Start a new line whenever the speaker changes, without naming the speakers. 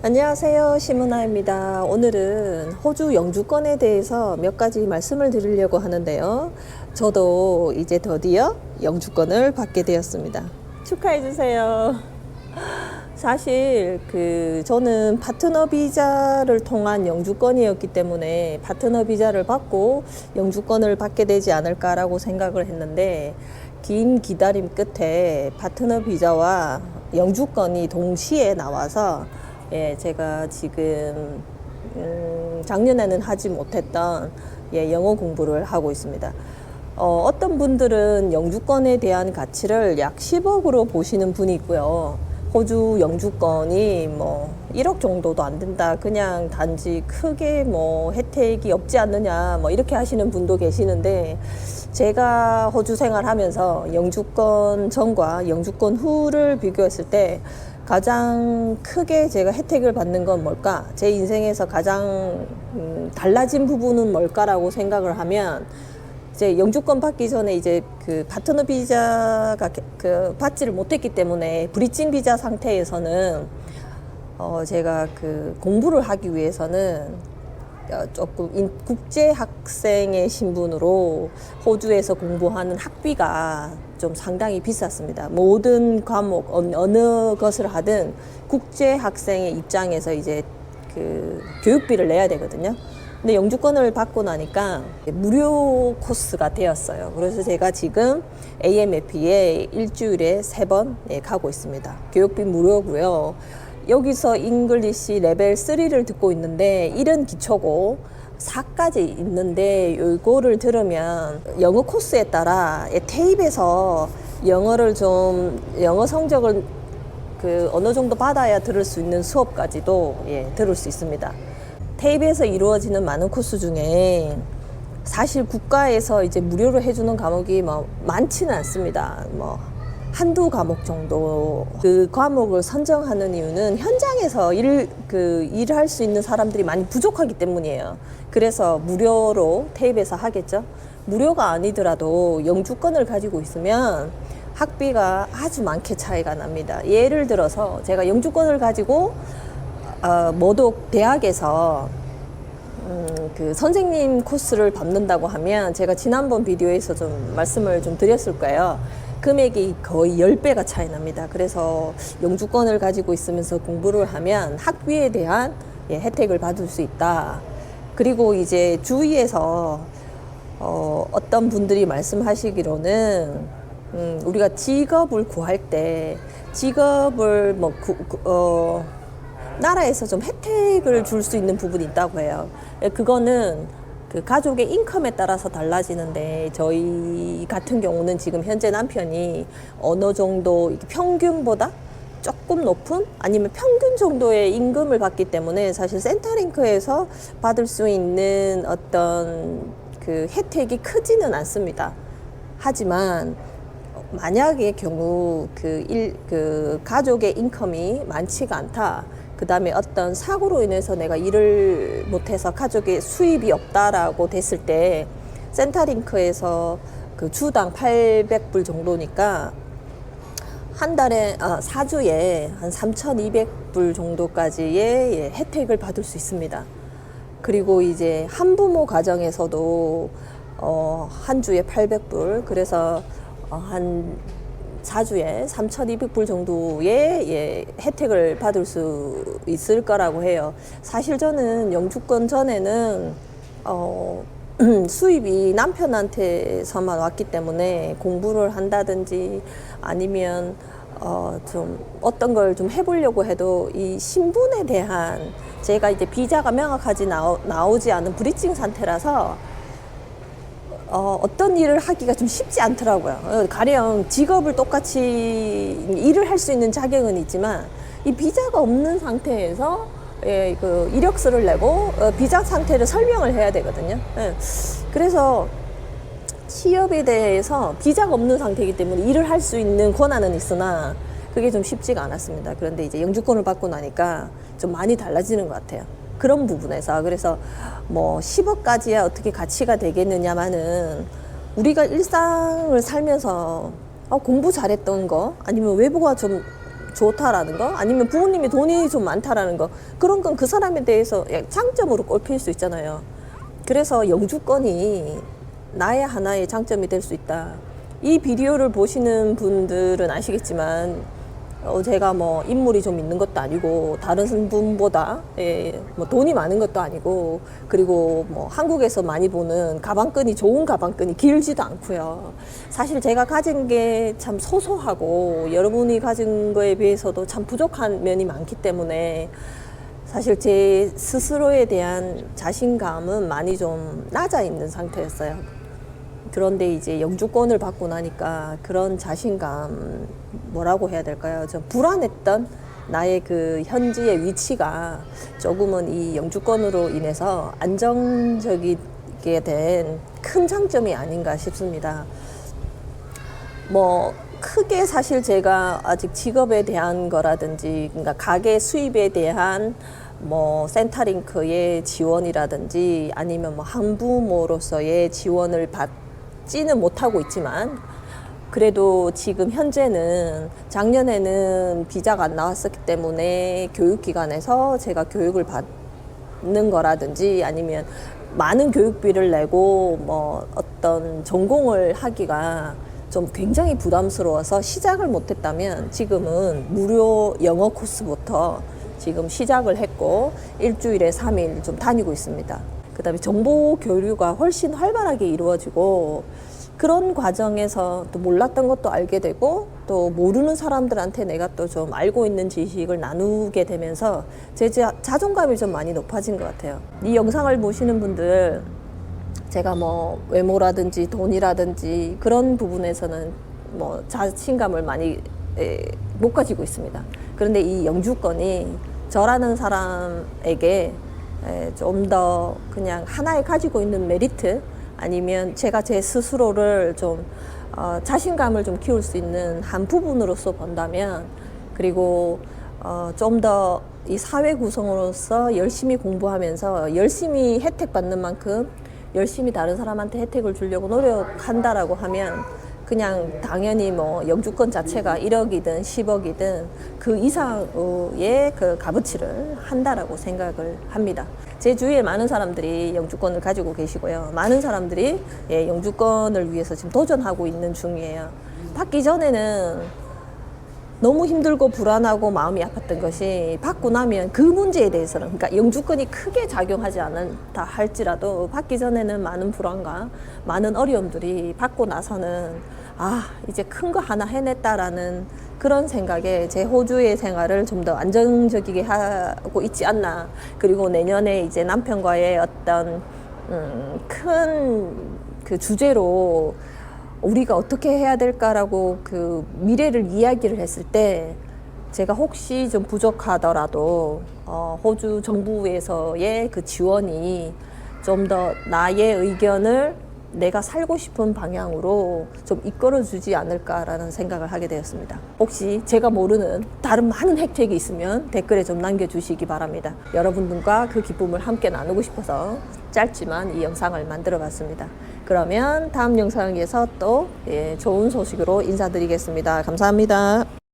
안녕하세요. 심은아입니다. 오늘은 호주 영주권에 대해서 몇 가지 말씀을 드리려고 하는데요. 저도 이제 드디어 영주권을 받게 되었습니다. 축하해 주세요. 사실 그 저는 파트너 비자를 통한 영주권이었기 때문에 파트너 비자를 받고 영주권을 받게 되지 않을까라고 생각을 했는데 긴 기다림 끝에 파트너 비자와 영주권이 동시에 나와서 예, 제가 지금 음, 작년에는 하지 못했던 예, 영어 공부를 하고 있습니다. 어, 어떤 분들은 영주권에 대한 가치를 약 10억으로 보시는 분이 있고요. 호주 영주권이 뭐 1억 정도도 안 된다. 그냥 단지 크게 뭐 혜택이 없지 않느냐. 뭐 이렇게 하시는 분도 계시는데 제가 호주 생활하면서 영주권 전과 영주권 후를 비교했을 때 가장 크게 제가 혜택을 받는 건 뭘까? 제 인생에서 가장 음, 달라진 부분은 뭘까라고 생각을 하면 이제 영주권 받기 전에 이제 그 파트너 비자가 게- 그 받지를 못했기 때문에 브리징 비자 상태에서는 어 제가 그 공부를 하기 위해서는 어, 조금 인- 국제 학생의 신분으로 호주에서 공부하는 학비가 좀 상당히 비쌌습니다. 모든 과목 어느- 것을 하든 국제 학생의 입장에서 이제 그 교육비를 내야 되거든요. 근데 영주권을 받고 나니까 무료 코스가 되었어요. 그래서 제가 지금 AMF에 일주일에 세번 예, 가고 있습니다. 교육비 무료고요. 여기서 잉글리시 레벨 3를 듣고 있는데 1은 기초고 4까지 있는데 이거를 들으면 영어 코스에 따라 예, 테이프에서 영어를 좀 영어 성적을 그 어느 정도 받아야 들을 수 있는 수업까지도 예, 들을 수 있습니다. 테이프에서 이루어지는 많은 코스 중에 사실 국가에서 이제 무료로 해주는 과목이 뭐 많지는 않습니다. 뭐 한두 과목 정도 그 과목을 선정하는 이유는 현장에서 일, 그 일할 수 있는 사람들이 많이 부족하기 때문이에요. 그래서 무료로 테이프에서 하겠죠. 무료가 아니더라도 영주권을 가지고 있으면 학비가 아주 많게 차이가 납니다. 예를 들어서 제가 영주권을 가지고 어, 모독 대학에서 음, 그 선생님 코스를 받는다고 하면 제가 지난번 비디오에서 좀 말씀을 좀 드렸을 거예요. 금액이 거의 10배가 차이 납니다. 그래서 영주권을 가지고 있으면서 공부를 하면 학비에 대한 예, 혜택을 받을 수 있다. 그리고 이제 주위에서 어, 어떤 분들이 말씀하시기로는 음, 우리가 직업을 구할 때 직업을 뭐 구, 구- 어, 나라에서 좀 혜택을 줄 수 있는 부분이 있다고 해요. 예, 그거는 그 가족의 인컴에 따라서 달라지는데 저희 같은 경우는 지금 현재 남편이 어느 정도 평균보다 조금 높은 아니면 평균 정도의 임금을 받기 때문에 사실 센터링크에서 받을 수 있는 어떤 그 혜택이 크지는 않습니다. 하지만 만약의 경우 그 일, 그 가족의 인컴이 많지가 않다. 그 다음에 어떤 사고로 인해서 내가 일을 못해서 가족의 수입이 없다라고 됐을 때 센터링크에서 그 주당 800불 정도니까 한 달에 아, 4주에 한 3,200불 정도까지의 예, 혜택을 받을 수 있습니다. 그리고 이제 한부모 가정에서도 어, 한 주에 800불 그래서 어, 한 4주에 3,200불 정도의 예, 혜택을 받을 수 있을 거라고 해요. 사실 저는 영주권 전에는 어, 수입이 남편한테서만 왔기 때문에 공부를 한다든지 아니면 어, 좀 어떤 걸 좀 해보려고 해도 이 신분에 대한 제가 이제 비자가 명확하지 나오, 나오지 않은 브리징 상태라서 어, 어떤 일을 하기가 좀 쉽지 않더라고요. 어, 가령 직업을 똑같이 일을 할 수 있는 자격은 있지만 이 비자가 없는 상태에서 예, 그 이력서를 내고 어, 비자 상태를 설명을 해야 되거든요. 예. 그래서 취업에 대해서 비자가 없는 상태이기 때문에 일을 할 수 있는 권한은 있으나 그게 좀 쉽지가 않았습니다. 그런데 이제 영주권을 받고 나니까 좀 많이 달라지는 것 같아요. 그런 부분에서 그래서 뭐 10억까지야 어떻게 가치가 되겠느냐마는 우리가 일상을 살면서 어, 공부 잘했던 거 아니면 외부가 좀 좋다라는 거 아니면 부모님이 돈이 좀 많다라는 거 그런 건 그 사람에 대해서 장점으로 꼽힐 수 있잖아요. 그래서 영주권이 나의 하나의 장점이 될 수 있다. 이 비디오를 보시는 분들은 아시겠지만 어, 제가 뭐 인물이 좀 있는 것도 아니고 다른 분보다 예, 뭐 돈이 많은 것도 아니고 그리고 뭐 한국에서 많이 보는 가방끈이 좋은 가방끈이 길지도 않고요. 사실 제가 가진 게 참 소소하고 여러분이 가진 거에 비해서도 참 부족한 면이 많기 때문에 사실 제 스스로에 대한 자신감은 많이 좀 낮아 있는 상태였어요. 그런데 이제 영주권을 받고 나니까 그런 자신감 뭐라고 해야 될까요? 좀 불안했던 나의 그 현지의 위치가 조금은 이 영주권으로 인해서 안정적이게 된 큰 장점이 아닌가 싶습니다. 뭐 크게 사실 제가 아직 직업에 대한 거라든지 그러니까 가게 수입에 대한 뭐 센터링크의 지원이라든지 아니면 뭐 한부모로서의 지원을 받 지는 못하고 있지만 그래도 지금 현재는 작년에는 비자가 안 나왔었기 때문에 교육기관에서 제가 교육을 받는 거라든지 아니면 많은 교육비를 내고 뭐 어떤 전공을 하기가 좀 굉장히 부담스러워서 시작을 못했다면 지금은 무료 영어 코스부터 지금 시작을 했고 일주일에 삼일 좀 다니고 있습니다. 그 다음에 정보 교류가 훨씬 활발하게 이루어지고 그런 과정에서 또 몰랐던 것도 알게 되고 또 모르는 사람들한테 내가 또 좀 알고 있는 지식을 나누게 되면서 제 자- 자존감이 좀 많이 높아진 것 같아요. 이 영상을 보시는 분들 제가 뭐 외모라든지 돈이라든지 그런 부분에서는 뭐 자신감을 많이 에, 못 가지고 있습니다. 그런데 이 영주권이 저라는 사람에게 좀 더 그냥 하나에 가지고 있는 메리트 아니면 제가 제 스스로를 좀 어, 자신감을 좀 키울 수 있는 한 부분으로서 본다면 그리고 어, 좀 더 이 사회 구성으로서 열심히 공부하면서 열심히 혜택 받는 만큼 열심히 다른 사람한테 혜택을 주려고 노력한다라고 하면 그냥 당연히 뭐 영주권 자체가 1억이든 10억이든 그 이상의 그 값어치를 한다라고 생각을 합니다. 제 주위에 많은 사람들이 영주권을 가지고 계시고요. 많은 사람들이 예, 영주권을 위해서 지금 도전하고 있는 중이에요. 받기 전에는 너무 힘들고 불안하고 마음이 아팠던 것이 받고 나면 그 문제에 대해서는 그러니까 영주권이 크게 작용하지 않다 할지라도 받기 전에는 많은 불안과 많은 어려움들이 받고 나서는 아 이제 큰 거 하나 해냈다라는 그런 생각에 제 호주의 생활을 좀 더 안정적이게 하고 있지 않나. 그리고 내년에 이제 남편과의 어떤 음, 큰그 주제로 우리가 어떻게 해야 될까라고 그 미래를 이야기를 했을 때 제가 혹시 좀 부족하더라도 어, 호주 정부에서의 그 지원이 좀 더 나의 의견을 내가 살고 싶은 방향으로 좀 이끌어 주지 않을까라는 생각을 하게 되었습니다. 혹시 제가 모르는 다른 많은 혜택이 있으면 댓글에 좀 남겨주시기 바랍니다. 여러분들과 그 기쁨을 함께 나누고 싶어서 짧지만 이 영상을 만들어 봤습니다. 그러면 다음 영상에서 또 예, 좋은 소식으로 인사드리겠습니다. 감사합니다.